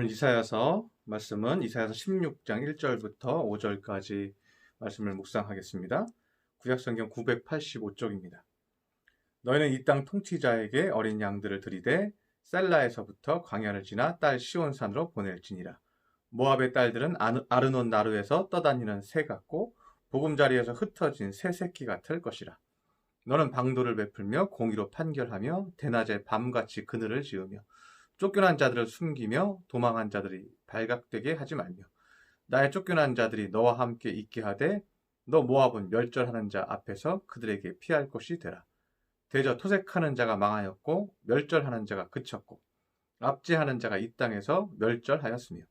오늘 이사야서 말씀은 이사야서 16장 1절부터 5절까지 말씀을 묵상하겠습니다. 구약성경 985쪽입니다. 너희는 이 땅 통치자에게 어린 양들을 들이되 셀라에서부터 광야를 지나 딸 시온산으로 보낼지니라. 모압의 딸들은 아르논 나루에서 떠다니는 새 같고 보금자리에서 흩어진 새 새끼 같을 것이라. 너는 방도를 베풀며 공의로 판결하며 대낮에 밤같이 그늘을 지으며 쫓겨난 자들을 숨기며 도망한 자들이 발각되게 하지 말며 나의 쫓겨난 자들이 너와 함께 있게 하되 너 모압은 멸절하는 자 앞에서 그들에게 피할 곳이 되라. 대저 토색하는 자가 망하였고 멸절하는 자가 그쳤고 압제하는 자가 이 땅에서 멸절하였으며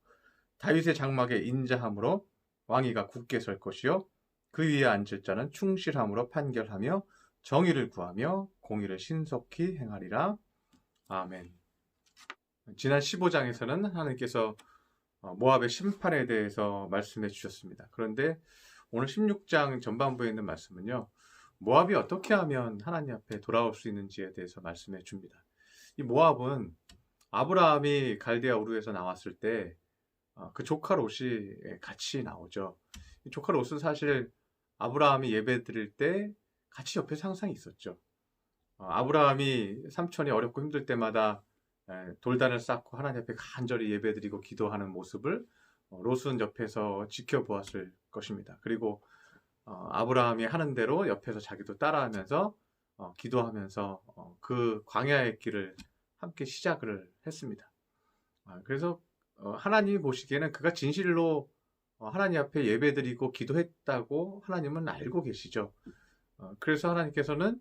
다윗의 장막에 인자함으로 왕위가 굳게 설 것이요 그 위에 앉을 자는 충실함으로 판결하며 정의를 구하며 공의를 신속히 행하리라. 아멘. 지난 15장에서는 하나님께서 어, 모압의 심판에 대해서 말씀해 주셨습니다. 그런데 오늘 16장 전반부에 있는 말씀은요. 모압이 어떻게 하면 하나님 앞에 돌아올 수 있는지에 대해서 말씀해 줍니다. 이 모압은 아브라함이 갈대아 우르에서 나왔을 때 그 조카 롯이 같이 나오죠. 이 조카 롯은 사실 아브라함이 예배 드릴 때 같이 옆에 항상 있었죠. 어, 아브라함이 삼촌이 어렵고 힘들 때마다 에, 돌단을 쌓고 하나님 앞에 간절히 예배드리고 기도하는 모습을 어, 롯은 옆에서 지켜보았을 것입니다. 그리고 어, 아브라함이 하는 대로 옆에서 자기도 따라하면서 어, 기도하면서 어, 그 광야의 길을 함께 시작을 했습니다. 아, 그래서 어, 하나님이 보시기에는 그가 진실로 어, 하나님 앞에 예배드리고 기도했다고 하나님은 알고 계시죠. 어, 그래서 하나님께서는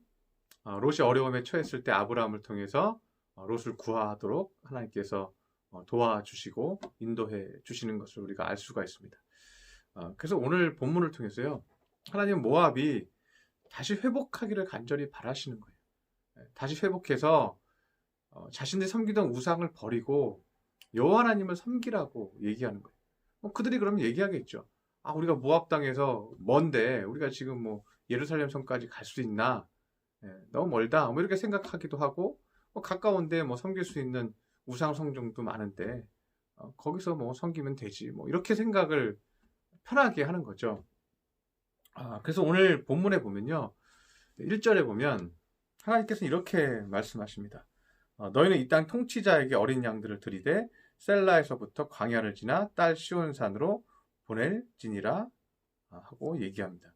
어, 롯이 어려움에 처했을 때 아브라함을 통해서 어, 롯을 구하도록 하나님께서 어, 도와주시고 인도해 주시는 것을 우리가 알 수가 있습니다. 어, 그래서 오늘 본문을 통해서요. 하나님 모압이 다시 회복하기를 간절히 바라시는 거예요. 예, 다시 회복해서 어, 자신들이 섬기던 우상을 버리고 여호와 하나님을 섬기라고 얘기하는 거예요. 뭐 그들이 그러면 얘기하겠죠. 아 우리가 모압 땅에서 먼데 우리가 지금 뭐 예루살렘 성까지 갈 수 있나? 예, 너무 멀다. 뭐 이렇게 생각하기도 하고 뭐 가까운데 뭐 섬길 수 있는 우상 성종도 많은데 어, 거기서 뭐 섬기면 되지. 뭐 이렇게 생각을 편하게 하는 거죠. 아, 그래서 오늘 본문에 보면요. 1절에 보면 하나님께서는 이렇게 말씀하십니다. 어, 너희는 이 땅 통치자에게 어린 양들을 들이되 셀라에서부터 광야를 지나 딸 시온산으로 보낼지니라 하고 얘기합니다.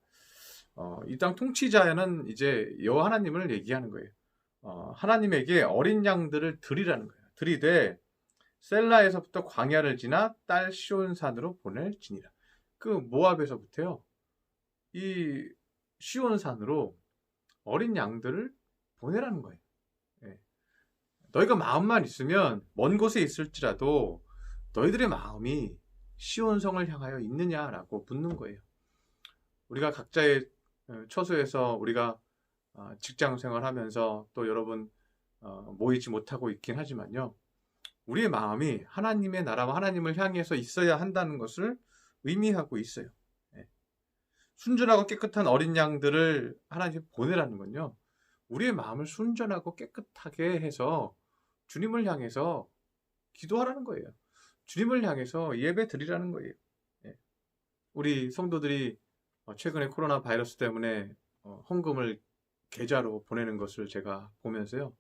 어, 이 땅 통치자는 이제 여호와 하나님을 얘기하는 거예요. 어, 하나님에게 어린 양들을 드리라는 거예요. 드리되 셀라에서부터 광야를 지나 딸 시온산으로 보낼지니라. 그 모압에서부터요. 이 시온산으로 어린 양들을 보내라는 거예요. 예. 너희가 마음만 있으면 먼 곳에 있을지라도 너희들의 마음이 시온성을 향하여 있느냐라고 묻는 거예요. 우리가 각자의 어, 처소에서 우리가 어, 직장 생활하면서 또 여러분 어, 모이지 못하고 있긴 하지만요. 우리의 마음이 하나님의 나라와 하나님을 향해서 있어야 한다는 것을 의미하고 있어요. 예. 순전하고 깨끗한 어린 양들을 하나님 보내라는 건요. 우리의 마음을 순전하고 깨끗하게 해서 주님을 향해서 기도하라는 거예요. 주님을 향해서 예배 드리라는 거예요. 예. 우리 성도들이 어, 최근에 코로나 바이러스 때문에 어, 헌금을 계좌로 보내는 것을 제가 보면서요.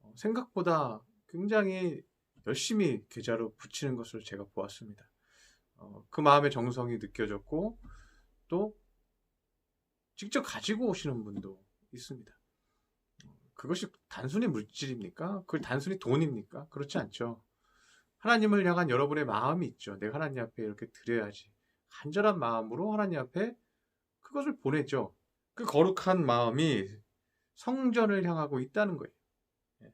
어, 생각보다 굉장히 열심히 계좌로 붙이는 것을 제가 보았습니다. 어, 그 마음의 정성이 느껴졌고 또 직접 가지고 오시는 분도 있습니다. 어, 그것이 단순히 물질입니까? 그걸 단순히 돈입니까? 그렇지 않죠. 하나님을 향한 여러분의 마음이 있죠. 내가 하나님 앞에 이렇게 드려야지. 간절한 마음으로 하나님 앞에 그것을 보내죠. 그 거룩한 마음이 성전을 향하고 있다는 거예요. 예.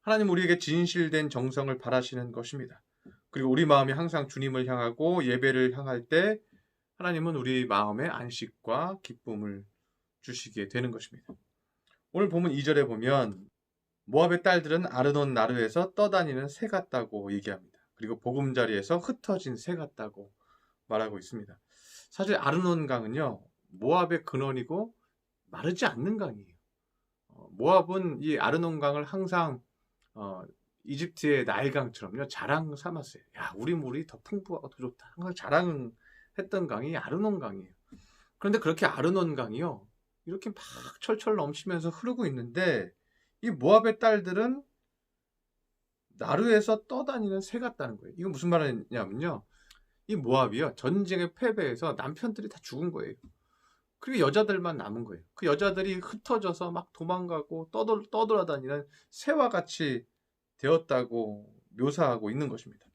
하나님 우리에게 진실된 정성을 바라시는 것입니다. 그리고 우리 마음이 항상 주님을 향하고 예배를 향할 때 하나님은 우리 마음에 안식과 기쁨을 주시게 되는 것입니다. 오늘 보면 2절에 보면 모압의 딸들은 아르논 나르에서 떠다니는 새 같다고 얘기합니다. 그리고 보금자리에서 흩어진 새 같다고 말하고 있습니다. 사실 아르논 강은요 모압의 근원이고 마르지 않는 강이에요. 어, 모압은 이 아르논 강을 항상 어, 이집트의 나일강처럼요 자랑 삼았어요. 야 우리 물이 더 풍부하고 더 좋다. 항상 자랑했던 강이 아르논 강이에요. 그런데 그렇게 아르논 강이요 이렇게 막 철철 넘치면서 흐르고 있는데 이 모압의 딸들은 나루에서 떠다니는 새 같다는 거예요. 이건 무슨 말이냐면요. 이 모압이요 전쟁의 패배해서 남편들이 다 죽은 거예요. 그리고 여자들만 남은 거예요. 그 여자들이 흩어져서 막 도망가고 떠돌, 떠돌아다니는 새와 같이 되었다고 묘사하고 있는 것입니다.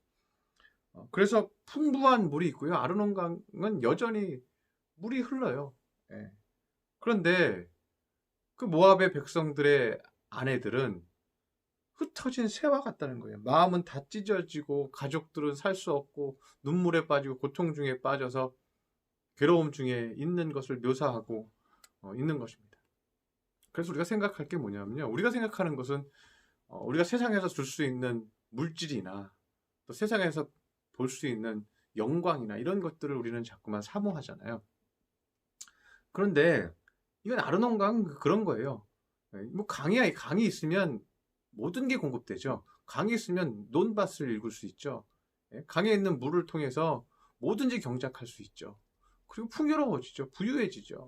어, 그래서 풍부한 물이 있고요. 아르논 강은 여전히 물이 흘러요. 예. 그런데 그 모압의 백성들의 아내들은 흩어진 새와 같다는 거예요. 마음은 다 찢어지고 가족들은 살 수 없고 눈물에 빠지고 고통 중에 빠져서 괴로움 중에 있는 것을 묘사하고 어, 있는 것입니다. 그래서 우리가 생각할 게 뭐냐면요. 우리가 생각하는 것은 어, 우리가 세상에서 줄 수 있는 물질이나 또 세상에서 볼 수 있는 영광이나 이런 것들을 우리는 자꾸만 사모하잖아요. 그런데 이건 아르논강 그런 거예요. 네, 뭐 강이 강이 있으면 모든 게 공급되죠. 강이 있으면 논밭을 읽을 수 있죠. 예, 강에 있는 물을 통해서 뭐든지 경작할 수 있죠. 그리고 풍요로워지죠. 부유해지죠.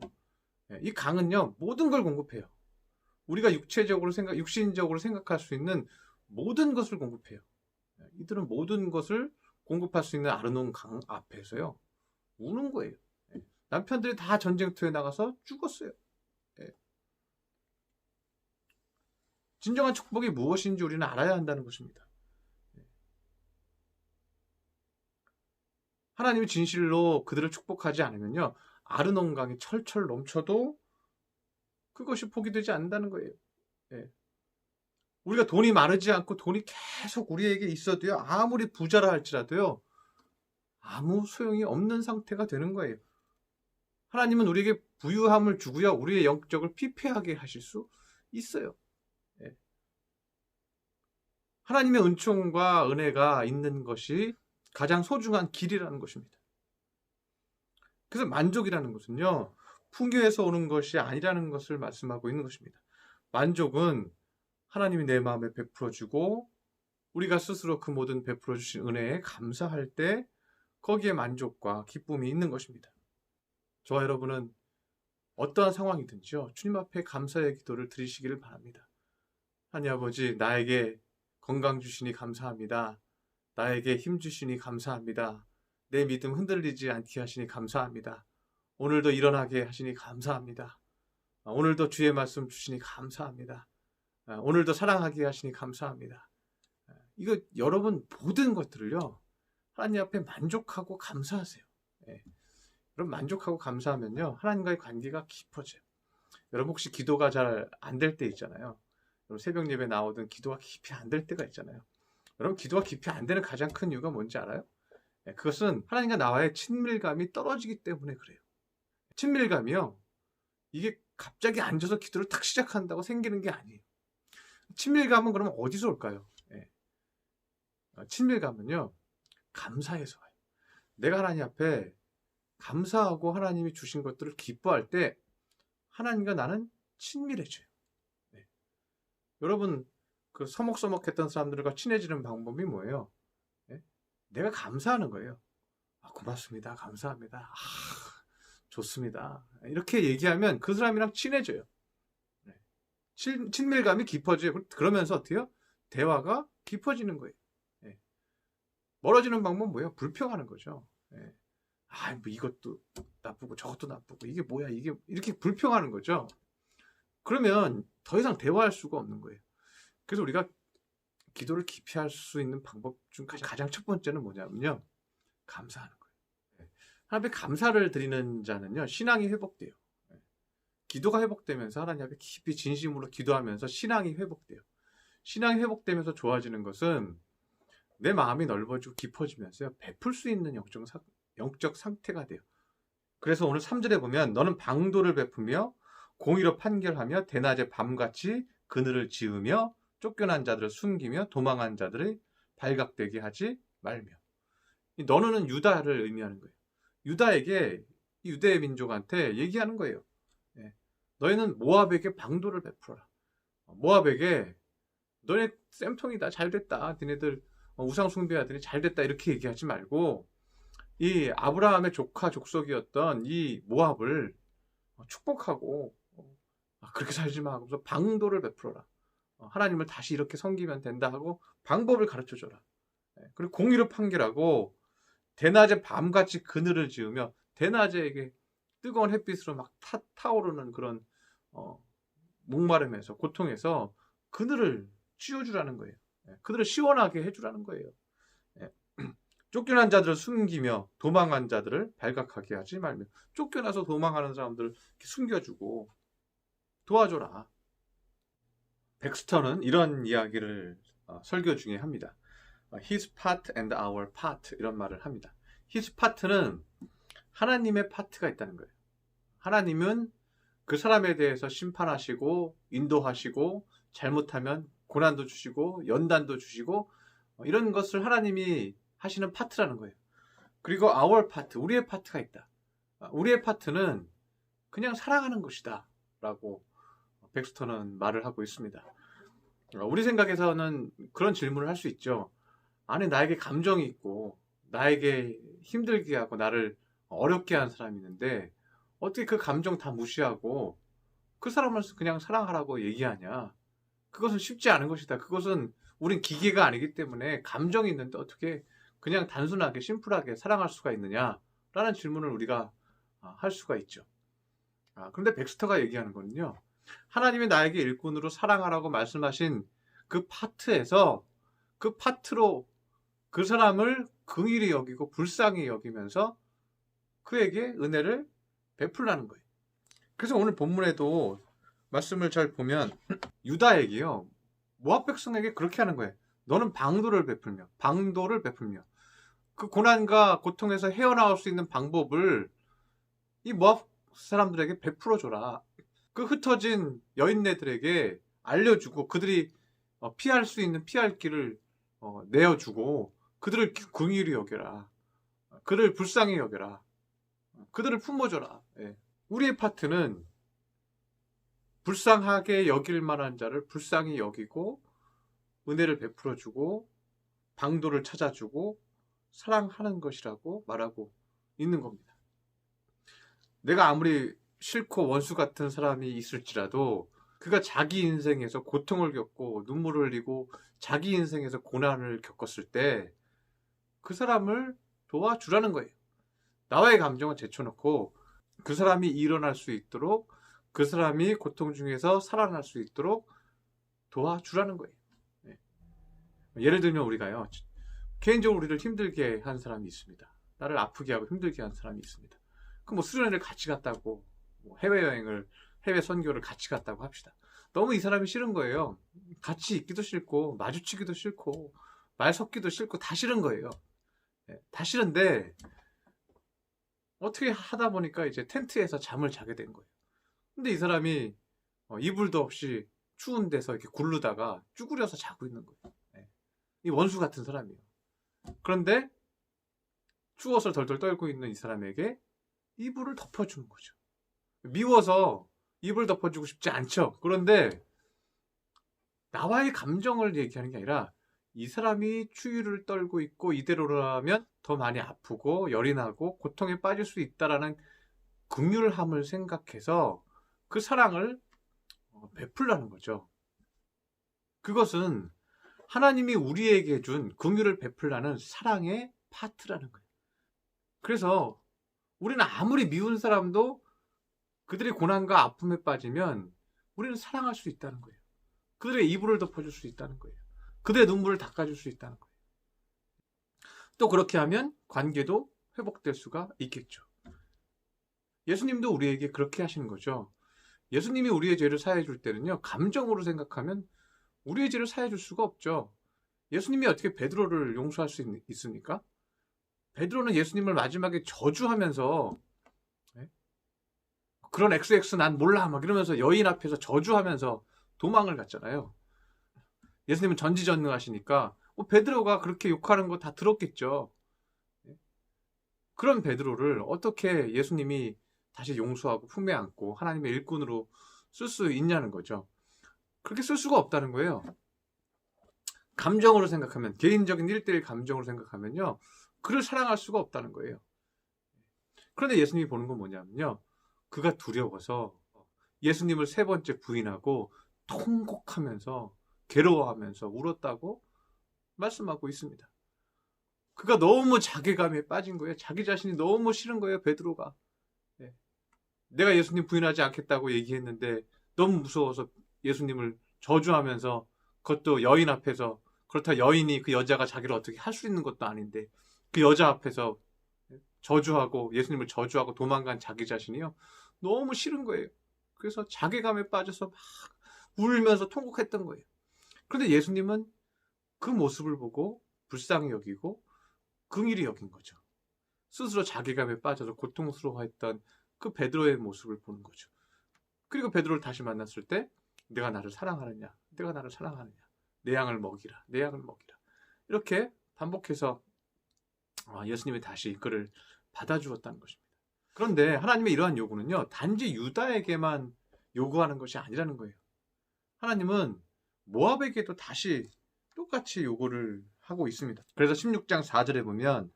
예, 이 강은요, 모든 걸 공급해요. 우리가 육체적으로 생각, 육신적으로 생각할 수 있는 모든 것을 공급해요. 예, 이들은 모든 것을 공급할 수 있는 아르논 강 앞에서요, 우는 거예요. 남편들이 다 전쟁터에 나가서 죽었어요. 진정한 축복이 무엇인지 우리는 알아야 한다는 것입니다. 하나님이 진실로 그들을 축복하지 않으면요. 아르논강이 철철 넘쳐도 그것이 포기되지 않는다는 거예요. 예. 우리가 돈이 많지 않고 돈이 계속 우리에게 있어도요. 아무리 부자라 할지라도요. 아무 소용이 없는 상태가 되는 거예요. 하나님은 우리에게 부유함을 주고요. 우리의 영적을 피폐하게 하실 수 있어요. 예. 하나님의 은총과 은혜가 있는 것이 가장 소중한 길이라는 것입니다. 그래서 만족이라는 것은요, 풍요에서 오는 것이 아니라는 것을 말씀하고 있는 것입니다. 만족은 하나님이 내 마음에 베풀어 주고 우리가 스스로 그 모든 베풀어 주신 은혜에 감사할 때 거기에 만족과 기쁨이 있는 것입니다. 저와 여러분은 어떠한 상황이든지요, 주님 앞에 감사의 기도를 드리시기를 바랍니다. 하나님 아버지, 나에게 건강 주시니 감사합니다. 나에게 힘 주시니 감사합니다. 내 믿음 흔들리지 않게 하시니 감사합니다. 오늘도 일어나게 하시니 감사합니다. 아, 오늘도 주의 말씀 주시니 감사합니다. 아, 오늘도 사랑하게 하시니 감사합니다. 아, 이거 여러분 모든 것들을요 하나님 앞에 만족하고 감사하세요. 예. 여러분 만족하고 감사하면요 하나님과의 관계가 깊어져요. 여러분 혹시 기도가 잘 안 될 때 있잖아요. 새벽 예배 나오든 기도가 깊이 안 될 때가 있잖아요. 여러분 기도가 깊이 안 되는 가장 큰 이유가 뭔지 알아요? 네, 그것은 하나님과 나와의 친밀감이 떨어지기 때문에 그래요. 친밀감이요. 이게 갑자기 앉아서 기도를 탁 시작한다고 생기는 게 아니에요. 친밀감은 그러면 어디서 올까요? 네. 친밀감은요. 감사해서 와요. 내가 하나님 앞에 감사하고 하나님이 주신 것들을 기뻐할 때 하나님과 나는 친밀해져요. 네. 여러분 그 서먹서먹했던 사람들과 친해지는 방법이 뭐예요? 네? 내가 감사하는 거예요. 아, 고맙습니다. 감사합니다. 아, 좋습니다. 이렇게 얘기하면 그 사람이랑 친해져요. 네. 친, 친밀감이 깊어져요. 그러면서 어때요? 대화가 깊어지는 거예요. 네. 멀어지는 방법은 뭐예요? 불평하는 거죠. 네. 아, 뭐 이것도 나쁘고 저것도 나쁘고 이게 뭐야? 이게 이렇게 불평하는 거죠. 그러면 더 이상 대화할 수가 없는 거예요. 그래서 우리가 기도를 깊이 할 수 있는 방법 중 가장 첫 번째는 뭐냐면요. 감사하는 거예요. 네. 하나님 앞에 감사를 드리는 자는요. 신앙이 회복돼요. 네. 기도가 회복되면서 하나님 앞에 깊이 진심으로 기도하면서 신앙이 회복돼요. 신앙이 회복되면서 좋아지는 것은 내 마음이 넓어지고 깊어지면서 베풀 수 있는 영적, 사, 영적 상태가 돼요. 그래서 오늘 3절에 보면 너는 방도를 베푸며 공의로 판결하며 대낮에 밤같이 그늘을 지으며 쫓겨난 자들을 숨기며 도망한 자들을 발각되게 하지 말며. 너는 유다를 의미하는 거예요. 유다에게 유대 민족한테 얘기하는 거예요. 예. 너희는 모압에게 방도를 베풀어라. 모압에게 너네 쌤통이다. 잘 됐다. 니네들 어, 우상 숭배하더니 잘 됐다. 이렇게 얘기하지 말고 이 아브라함의 조카 족속이었던 이 모압을 축복하고 어, 아, 그렇게 살지 마. 하면서 방도를 베풀어라. 어, 하나님을 다시 이렇게 섬기면 된다 하고 방법을 가르쳐 줘라. 예, 그리고 공의를 판결하고 대낮에 밤같이 그늘을 지으며 대낮에 이게 뜨거운 햇빛으로 막 타, 타오르는 그런 어, 목마름에서 고통에서 그늘을 씌워주라는 거예요. 예, 그들을 시원하게 해주라는 거예요. 예, 쫓겨난 자들을 숨기며 도망한 자들을 발각하게 하지 말며 쫓겨나서 도망하는 사람들을 숨겨주고 도와줘라. 백스터는 이런 이야기를 어, 설교 중에 합니다. 어, His part and our part 이런 말을 합니다. His part는 하나님의 파트가 있다는 거예요. 하나님은 그 사람에 대해서 심판하시고 인도하시고 잘못하면 고난도 주시고 연단도 주시고 어, 이런 것을 하나님이 하시는 파트라는 거예요. 그리고 our 파트, 우리의 파트가 있다. 우리의 파트는 그냥 사랑하는 것이다. 라고 백스터는 말을 하고 있습니다. 어, 우리 생각에서는 그런 질문을 할 수 있죠. 아니, 나에게 감정이 있고, 나에게 힘들게 하고, 나를 어렵게 한 사람이 있는데, 어떻게 그 감정 다 무시하고, 그 사람을 그냥 사랑하라고 얘기하냐. 그것은 쉽지 않은 것이다. 그것은 우린 기계가 아니기 때문에 감정이 있는데 어떻게 그냥 단순하게, 심플하게 사랑할 수가 있느냐. 라는 질문을 우리가 아, 할 수가 있죠. 아, 그런데 백스터가 얘기하는 거는요. 하나님이 나에게 일꾼으로 사랑하라고 말씀하신 그 파트에서 그 파트로 그 사람을 긍일히 여기고 불쌍히 여기면서 그에게 은혜를 베풀라는 거예요. 그래서 오늘 본문에도 말씀을 잘 보면 유다에게요. 모압 백성에게 그렇게 하는 거예요. 너는 방도를 베풀며 방도를 베풀며 그 고난과 고통에서 헤어나올 수 있는 방법을 이 모압 사람들에게 베풀어 줘라. 그 흩어진 여인네들에게 알려주고 그들이 어, 피할 수 있는 피할 길을 어, 내어주고 그들을 궁일히 여겨라. 그를 불쌍히 여겨라. 그들을 품어줘라. 예. 우리의 파트는 불쌍하게 여길 만한 자를 불쌍히 여기고 은혜를 베풀어주고 방도를 찾아주고 사랑하는 것이라고 말하고 있는 겁니다. 내가 아무리 싫고 원수 같은 사람이 있을지라도 그가 자기 인생에서 고통을 겪고 눈물을 흘리고 자기 인생에서 고난을 겪었을 때 그 사람을 도와주라는 거예요. 나와의 감정을 제쳐놓고 그 사람이 일어날 수 있도록 그 사람이 고통 중에서 살아날 수 있도록 도와주라는 거예요. 네. 예를 들면 우리가요. 개인적으로 우리를 힘들게 한 사람이 있습니다. 나를 아프게 하고 힘들게 한 사람이 있습니다. 그럼 뭐 수련회를 같이 갔다고 뭐 해외여행을 해외 선교를 같이 갔다고 합시다. 너무 이 사람이 싫은 거예요. 같이 있기도 싫고 마주치기도 싫고 말 섞기도 싫고 다 싫은 거예요. 네, 다 싫은데 어떻게 하다 보니까 이제 텐트에서 잠을 자게 된 거예요. 근데 이 사람이 어, 이불도 없이 추운 데서 이렇게 굴르다가 쭈그려서 자고 있는 거예요. 네. 이 원수 같은 사람이에요. 그런데 추워서 덜덜 떨고 있는 이 사람에게 이불을 덮어주는 거죠. 미워서 입을 덮어주고 싶지 않죠. 그런데 나와의 감정을 얘기하는 게 아니라 이 사람이 추위를 떨고 있고 이대로라면 더 많이 아프고 열이 나고 고통에 빠질 수 있다라는 긍휼함을 생각해서 그 사랑을 어, 베풀라는 거죠. 그것은 하나님이 우리에게 준 긍휼을 베풀라는 사랑의 파트라는 거예요. 그래서 우리는 아무리 미운 사람도 그들의 고난과 아픔에 빠지면 우리는 사랑할 수 있다는 거예요. 그들의 이불을 덮어줄 수 있다는 거예요. 그들의 눈물을 닦아줄 수 있다는 거예요. 또 그렇게 하면 관계도 회복될 수가 있겠죠. 예수님도 우리에게 그렇게 하시는 거죠. 예수님이 우리의 죄를 사해 줄 때는요, 감정으로 생각하면 우리의 죄를 사해 줄 수가 없죠. 예수님이 어떻게 베드로를 용서할 수 있, 습니까 베드로는 예수님을 마지막에 저주하면서 그런 XX 난 몰라 막 이러면서 여인 앞에서 저주하면서 도망을 갔잖아요. 예수님은 전지전능하시니까 뭐 베드로가 그렇게 욕하는 거 다 들었겠죠. 그런 베드로를 어떻게 예수님이 다시 용서하고 품에 안고 하나님의 일꾼으로 쓸 수 있냐는 거죠. 그렇게 쓸 수가 없다는 거예요. 감정으로 생각하면 개인적인 일대일 감정으로 생각하면요. 그를 사랑할 수가 없다는 거예요. 그런데 예수님이 보는 건 뭐냐면요. 그가 두려워서 예수님을 세 번째 부인하고 통곡하면서 괴로워하면서 울었다고 말씀하고 있습니다. 그가 너무 자괴감에 빠진 거예요. 자기 자신이 너무 싫은 거예요. 베드로가. 예. 내가 예수님 부인하지 않겠다고 얘기했는데 너무 무서워서 예수님을 저주하면서 그것도 여인 앞에서 그렇다 여인이 그 여자가 자기를 어떻게 할 수 있는 것도 아닌데 그 여자 앞에서 저주하고 예수님을 저주하고 도망간 자기 자신이요. 너무 싫은 거예요. 그래서 자괴감에 빠져서 막 울면서 통곡했던 거예요. 그런데 예수님은 그 모습을 보고 불쌍히 여기고 긍일이 여긴 거죠. 스스로 자괴감에 빠져서 고통스러워했던 그 베드로의 모습을 보는 거죠. 그리고 베드로를 다시 만났을 때 내가 나를 사랑하느냐? 내가 나를 사랑하느냐? 내 양을 먹이라. 내 양을 먹이라. 이렇게 반복해서 아, 예수님이 다시 그를 받아주었다는 것입니다. 그런데 하나님의 이러한 요구는요, 단지 유다에게만 요구하는 것이 아니라는 거예요. 하나님은 모압에게도 다시 똑같이 요구를 하고 있습니다. 그래서 16장 4절에 보면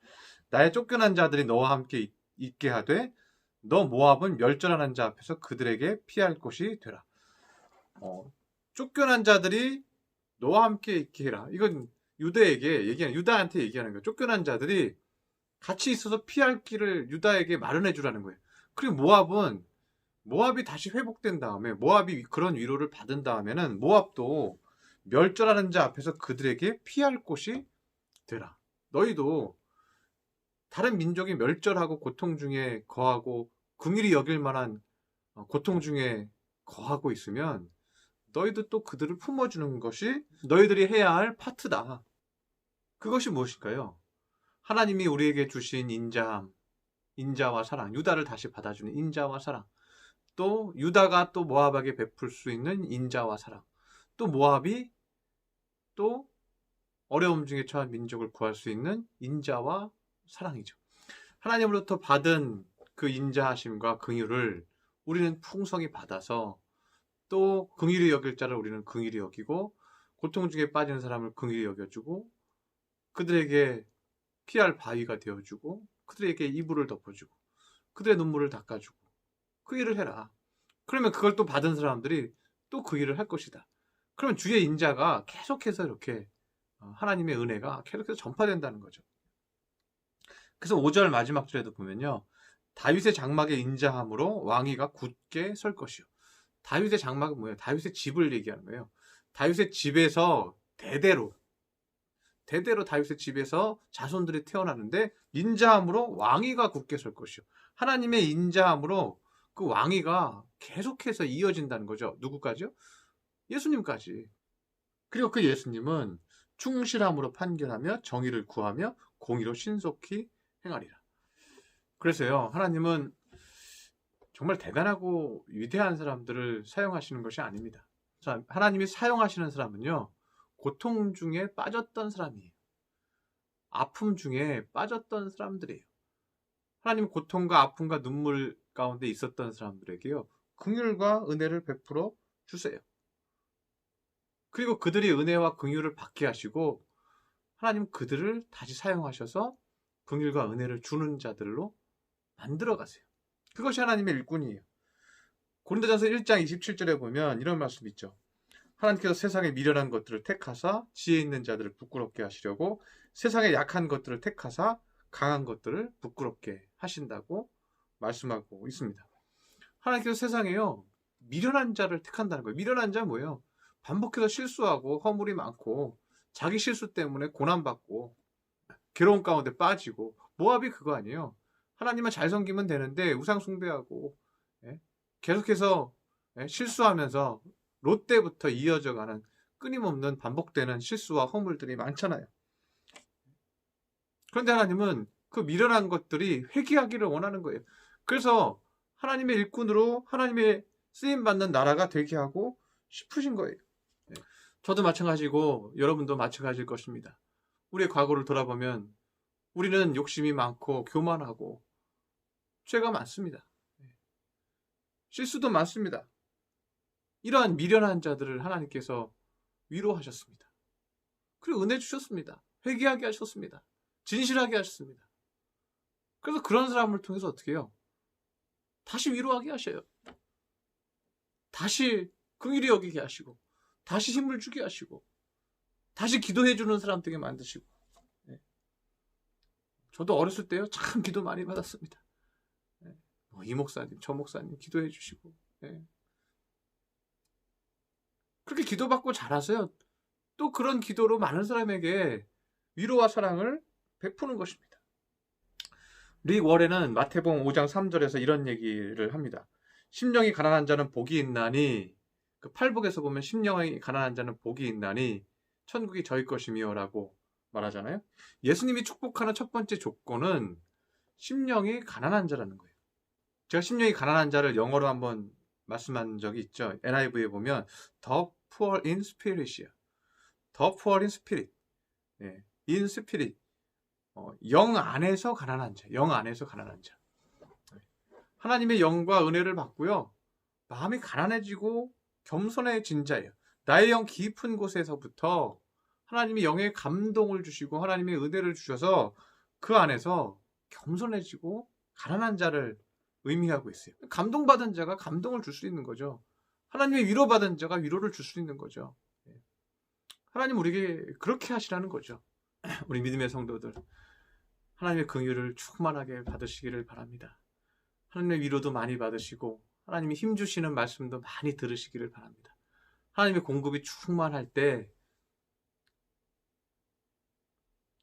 나의 쫓겨난 자들이 너와 함께 있- 있게 하되 너 모압은 멸절하는 자 앞에서 그들에게 피할 곳이 되라. 어, 쫓겨난 자들이 너와 함께 있게 해라. 이건 유대에게 얘기하는 유다한테 얘기하는 거예요. 쫓겨난 자들이 같이 있어서 피할 길을 유다에게 마련해 주라는 거예요. 그리고 모압은 모압이 다시 회복된 다음에 모압이 그런 위로를 받은 다음에는 모압도 멸절하는 자 앞에서 그들에게 피할 곳이 되라. 너희도 다른 민족이 멸절하고 고통 중에 거하고 긍일이 여길 만한 어, 고통 중에 거하고 있으면 너희도 또 그들을 품어주는 것이 너희들이 해야 할 파트다. 그것이 무엇일까요? 하나님이 우리에게 주신 인자함, 인자와 사랑, 유다를 다시 받아주는 인자와 사랑, 또 유다가 또 모압에게 베풀 수 있는 인자와 사랑, 또 모압이 또 어려움 중에 처한 민족을 구할 수 있는 인자와 사랑이죠. 하나님으로부터 받은 그 인자하심과 긍휼을 우리는 풍성히 받아서 또 긍휼히 여길 자를 우리는 긍휼히 여기고 고통 중에 빠진 사람을 긍휼히 여겨주고 그들에게 피할 바위가 되어주고 그들에게 이불을 덮어주고 그들의 눈물을 닦아주고 그 일을 해라. 그러면 그걸 또 받은 사람들이 또 그 일을 할 것이다. 그러면 주의 인자가 계속해서 이렇게 어, 하나님의 은혜가 계속해서 전파된다는 거죠. 그래서 5절 마지막 절에도 보면요. 다윗의 장막의 인자함으로 왕위가 굳게 설 것이요. 다윗의 장막은 뭐예요? 다윗의 집을 얘기하는 거예요. 다윗의 집에서 대대로 대대로 다윗의 집에서 자손들이 태어나는데 인자함으로 왕위가 굳게 설 것이요. 하나님의 인자함으로 그 왕위가 계속해서 이어진다는 거죠. 누구까지요? 예수님까지. 그리고 그 예수님은 충실함으로 판결하며 정의를 구하며 공의로 신속히 행하리라. 그래서요, 하나님은 정말 대단하고 위대한 사람들을 사용하시는 것이 아닙니다. 자, 하나님이 사용하시는 사람은요, 고통 중에 빠졌던 사람이에요. 아픔 중에 빠졌던 사람들이에요. 하나님 고통과 아픔과 눈물 가운데 있었던 사람들에게요, 긍휼과 은혜를 베풀어 주세요. 그리고 그들이 은혜와 긍휼을 받게 하시고 하나님 그들을 다시 사용하셔서 긍휼과 은혜를 주는 자들로 만들어 가세요. 그것이 하나님의 일꾼이에요. 고린도전서 1장 27절에 보면 이런 말씀이 있죠. 하나님께서 세상에 미련한 것들을 택하사 지혜 있는 자들을 부끄럽게 하시려고 세상에 약한 것들을 택하사 강한 것들을 부끄럽게 하신다고 말씀하고 있습니다. 하나님께서 세상에요 미련한 자를 택한다는 거예요. 미련한 자 뭐예요? 반복해서 실수하고 허물이 많고 자기 실수 때문에 고난받고 괴로운 가운데 빠지고 모압이 그거 아니에요. 하나님만 잘 섬기면 되는데 우상 숭배하고 예? 계속해서 예? 실수하면서 롯데부터 이어져가는 끊임없는 반복되는 실수와 허물들이 많잖아요. 그런데 하나님은 그 미련한 것들이 회개하기를 원하는 거예요. 그래서 하나님의 일꾼으로 하나님의 쓰임 받는 나라가 되게 하고 싶으신 거예요. 예. 저도 마찬가지고 여러분도 마찬가지일 것입니다. 우리의 과거를 돌아보면 우리는 욕심이 많고 교만하고 죄가 많습니다. 예. 실수도 많습니다. 이러한 미련한 자들을 하나님께서 위로하셨습니다. 그리고 은혜 주셨습니다. 회개하게 하셨습니다. 진실하게 하셨습니다. 그래서 그런 사람을 통해서 어떻게 해요? 다시 위로하게 하셔요. 다시 긍휼히 여기게 하시고 다시 힘을 주게 하시고 다시 기도해 주는 사람 되게 만드시고 예. 저도 어렸을 때요 참 기도 많이 받았습니다. 예. 뭐이 목사님 저 목사님 기도해 주시고 예. 그렇게 기도받고 자라서요 또 그런 기도로 많은 사람에게 위로와 사랑을 베푸는 것입니다. 릭 워렌은 마태복음 5장 3절에서 이런 얘기를 합니다. 심령이 가난한 자는 복이 있나니 그 팔복에서 보면 심령이 가난한 자는 복이 있나니 천국이 저희 것이며라고 말하잖아요. 예수님이 축복하는 첫 번째 조건은 심령이 가난한 자라는 거예요. 제가 심령이 가난한 자를 영어로 한번 말씀한 적이 있죠. NIV에 보면 the poor in spirit이야. the poor in spirit. 예, in spirit. 어, 영 안에서 가난한 자, 영 안에서 가난한 자. 네. 하나님의 영과 은혜를 받고요. 마음이 가난해지고 겸손해진 자예요. 나의 영 깊은 곳에서부터 하나님이 영의 감동을 주시고 하나님의 은혜를 주셔서 그 안에서 겸손해지고 가난한 자를 의미하고 있어요. 감동받은 자가 감동을 줄 수 있는 거죠. 하나님의 위로받은 자가 위로를 줄 수 있는 거죠. 예. 하나님 우리에게 그렇게 하시라는 거죠. 우리 믿음의 성도들. 하나님의 긍휼을 충만하게 받으시기를 바랍니다. 하나님의 위로도 많이 받으시고 하나님이 힘 주시는 말씀도 많이 들으시기를 바랍니다. 하나님의 공급이 충만할 때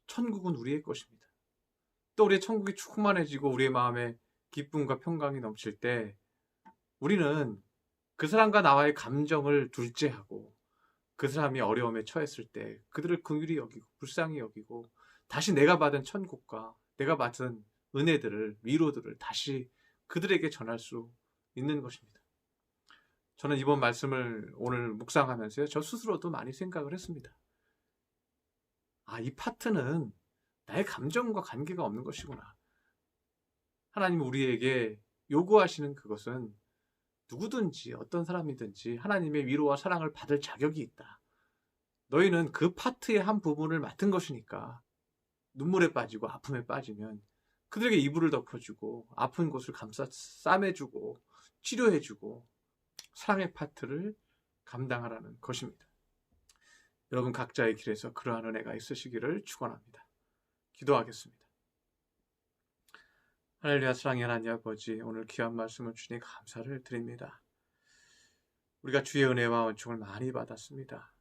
천국은 우리의 것입니다. 또 우리의 천국이 충만해지고 우리의 마음에 기쁨과 평강이 넘칠 때 우리는 그 사람과 나와의 감정을 둘째하고 그 사람이 어려움에 처했을 때 그들을 긍휼히 여기고 불쌍히 여기고 다시 내가 받은 천국과 내가 받은 은혜들을 위로들을 다시 그들에게 전할 수 있는 것입니다. 저는 이번 말씀을 오늘 묵상하면서요. 저 스스로도 많이 생각을 했습니다. 아, 이 파트는 나의 감정과 관계가 없는 것이구나. 하나님 우리에게 요구하시는 그것은 누구든지 어떤 사람이든지 하나님의 위로와 사랑을 받을 자격이 있다. 너희는 그 파트의 한 부분을 맡은 것이니까 눈물에 빠지고 아픔에 빠지면 그들에게 이불을 덮어주고 아픈 곳을 감싸 싸매주고 치료해주고 사랑의 파트를 감당하라는 것입니다. 여러분 각자의 길에서 그러한 은혜가 있으시기를 축원합니다. 기도하겠습니다. 할렐루야 사랑의 하나님 아버지 오늘 귀한 말씀을 주니 감사를 드립니다. 우리가 주의 은혜와 은총을 많이 받았습니다.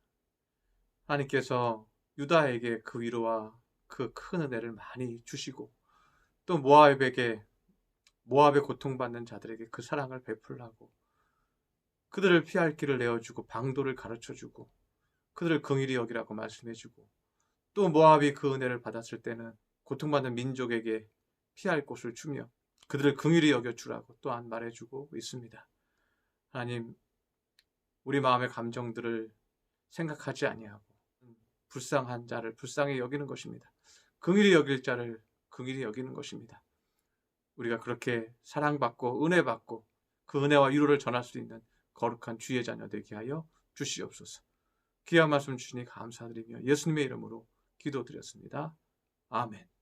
하나님께서 유다에게 그 위로와 그 큰 은혜를 많이 주시고 또 모압에게 모압의 고통받는 자들에게 그 사랑을 베풀라고 그들을 피할 길을 내어주고 방도를 가르쳐주고 그들을 긍일히 여기라고 말씀해주고 또 모압이 그 은혜를 받았을 때는 고통받는 민족에게 피할 곳을 주며 그들을 긍일히 여겨 주라고 또한 말해주고 있습니다. 하나님 우리 마음의 감정들을 생각하지 아니하고 불쌍한 자를 불쌍히 여기는 것입니다. 긍일히 여길 자를 긍일히 여기는 것입니다. 우리가 그렇게 사랑받고 은혜 받고 그 은혜와 위로를 전할 수 있는 거룩한 주의 자녀 되게 하여 주시옵소서. 귀한 말씀 주시니 감사드리며 예수님의 이름으로 기도드렸습니다. 아멘.